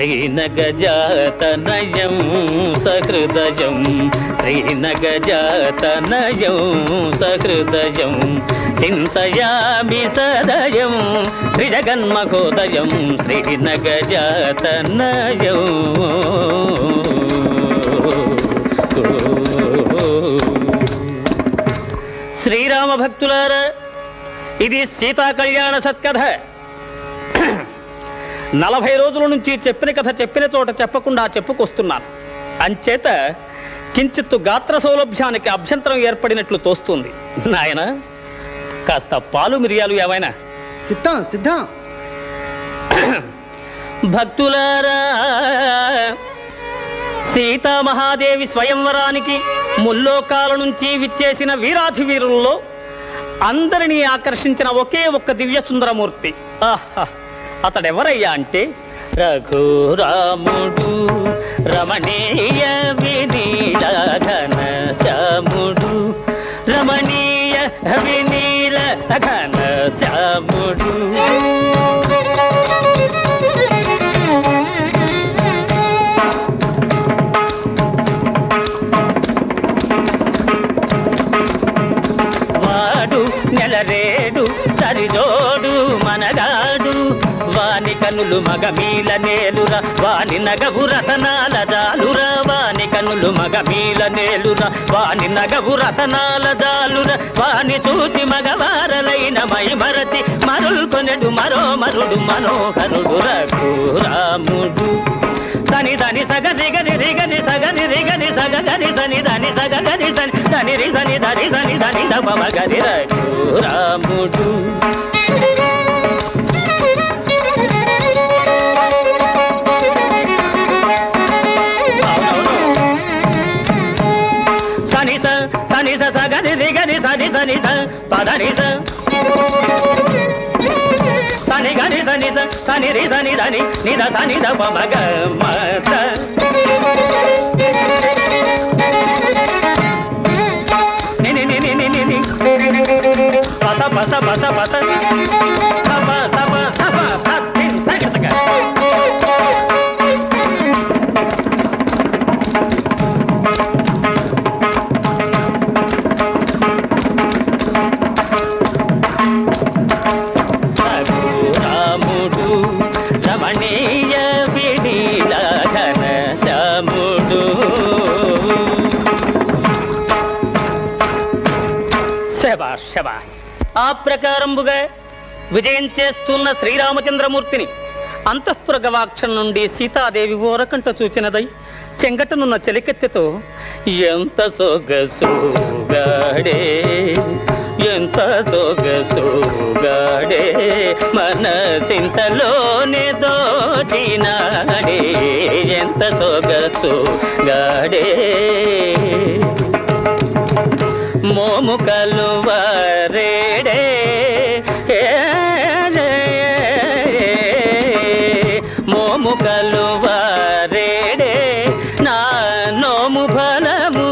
శ్రీనగజాతనయం సహృదయం. శ్రీనగజాతనయం సహృదయం. చింతయామి సదయం శ్రీజగన్మహోదయం శ్రీనగజాతనయం. శ్రీరామ భక్తులారా ఇది సీతా కళ్యాణ సత్కథ. నలభై రోజుల నుంచి చెప్పిన కథ చెప్పిన చోట చెప్పకుండా చెప్పుకొస్తున్నాను. అంచేత కించిత్తు గాత్ర సౌలభ్యానికి అభ్యంతరం ఏర్పడినట్లు తోస్తుంది. నాయన కాస్త పాలు మిరియాలు ఏవైనా? సిద్ధం సిద్ధం. భక్తులారా సీతామహాదేవి స్వయంవరానికి ముల్లోకాల నుంచి విచ్చేసిన వీరాధి వీరుల్లో అందరినీ ఆకర్షించిన ఒకే ఒక్క దివ్య సుందరమూర్తి ఆహా! అతడెవరయ్యా అంటే? రఘురాముడు రమణీయ వినీలఘన శ్యాముడు రమణీయ వినీల కనులు మగమీల నేలురా వాని నగవు రతనాల దాలురా వాని కనులు మగమీల నేలురా వాని నగవు రతనాల దాలురా వాని చూచి మగవారలైన మై మరచి మరుల్కొనెడు మరో మరుడు మనోహరుడు రఘురాముడు సని దని సగ దిగని రిగని సగని రిగని సగ గని సని దని సగ గని సని దని రి సని దని సని దని దప మగరి రఘురాముడు స సని స సగని రిగని సని సని స పదని స సని గని సని స సని రి సని దని నిద సని ద ప మగ మత ని ని ని ని ని ని ని. పస పస పస. శబాస్. ఆ ప్రకారంబుగా విజయం చేస్తున్న శ్రీరామచంద్రమూర్తిని అంతఃపుర గవాక్షం నుండి సీతాదేవి ఓరకంట చూచినదై చెంగటనున్న చెలికెత్తెతో ఎంత సొగసుగాడే ఎంత సొగసుగాడే మనసింతలోనే దోచినాడే ఎంత సొగసుగాడే. మోము కలువరేడే. మోము కలువరేడే. నా నోము ఫలము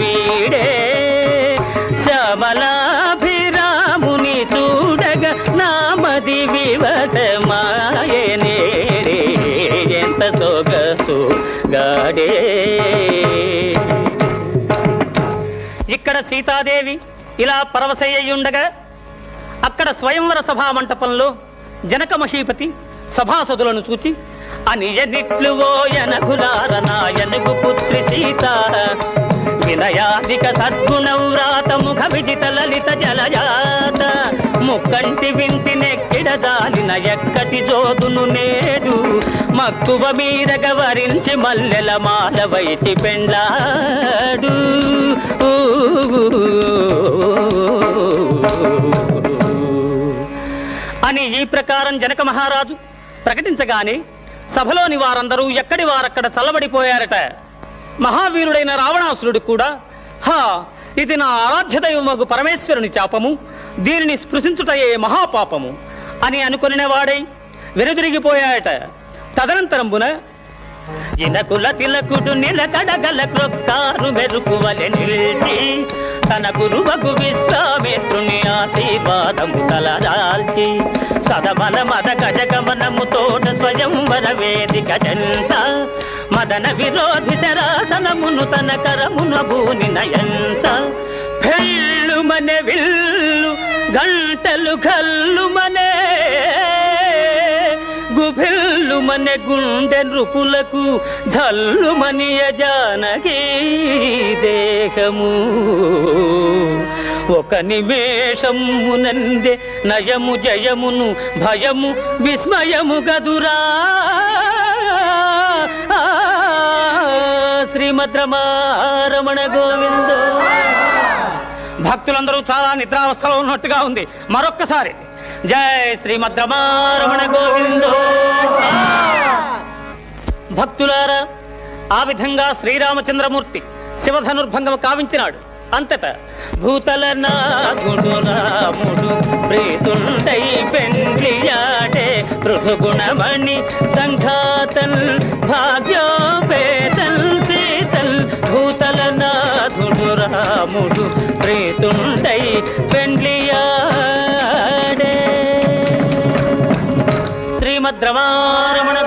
వీడే. శ్యామలాభిరాముని చూడగ నా మది వివసమాయనే ఎంత సొగసు గాడే. ఇక్కడ సీతాదేవి ఇలా పరవశయ్యుండగా అక్కడ స్వయంవర సభా మంటపంలో జనక మహీపతి సభాసదులను చూచి అనియనిట్లు ఓయనకులార నాయనకు పుత్రి సీత వినయాధిక సద్గుణవ్రాత ముఖ విజిత లలిత జలజాత. ముక్కంటి వింటి నెక్కిడదాలిన ఎక్కటి జోదును నేడు మక్కువ మీద గవరించి మల్లెల మాల వైచి పెండ్లాడు. అని ఈ ప్రకారం జనక మహారాజు ప్రకటించగానే సభలోని వారందరూ ఎక్కడి వారక్కడ చల్లబడిపోయారట? మహావీరుడైన రావణాసురుడు కూడా హా ఇది నా ఆరాధ్య దైవమగు పరమేశ్వరుని చాపము దీనిని స్పృశించుటయే మహాపాపము అని అనుకునేవాడై వెనుదిరిగిపోయాట తదనంతరంబున ఇనకుల తిలకుడు నిలకడగల క్రొక్కారు మెరుకువలె నిలిచి తన గురువకు విశ్వామిత్రుని ఆశీర్వాదము తలదాల్చి సదమల మద గజగమనము తోట స్వయం వర వేదిక జంట మదన విరోధి శరాసనమును తన కరమున భూని నయంత పెళ్ళు మనే విల్లు గంటలు కల్లు మనే గుభిల్లు మనే గుండె నృపులకు జల్లు మనియ జానకి దేహము. ఒక నిమేషమునందే నయము జయమును భయము విస్మయము గదురా. శ్రీమద్రమారమణ గోవింద. భక్తులందరూ చాలా నిద్రావస్థలో ఉన్నట్టుగా ఉంది. మరొక్కసారి జయ శ్రీమద్రమారమణ గోవింద. భక్తులారా ఆ విధంగా శ్రీరామచంద్రమూర్తి శివధనుర్భంగం కావించినాడు. అంతటా భూతల నాగుడు రాముడు ప్రీతుండై పెండ్లియాడే పృథుగుణమణి సంఘాతల్ రాముడు ప్రీతుండై పెండ్లియాడే. శ్రీమద్రమారమణ